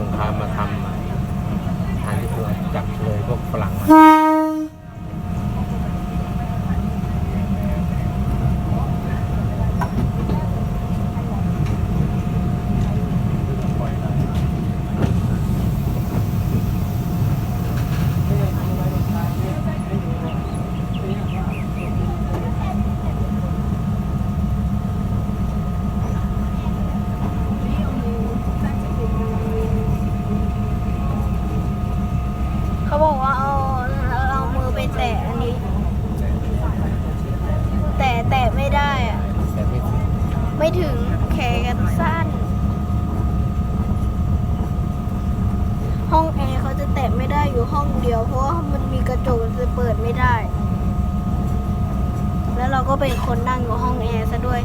สงครามมาทำมาทานที่พวกจับเลยพวกฝรั่งมาบอกว่าเอาเอามือไปแตะอันนี้ แต่แตะไม่ได้อะ แต่ไม่ถึง ไม่ถึงแขนสั้น ห้องแอร์เขาจะแตะไม่ได้อยู่ห้องเดียว เพราะว่ามันมีกระจกจะเปิดไม่ได้ แล้วเราก็เป็นคนนั่งอยู่ห้องแอร์ซะด้วย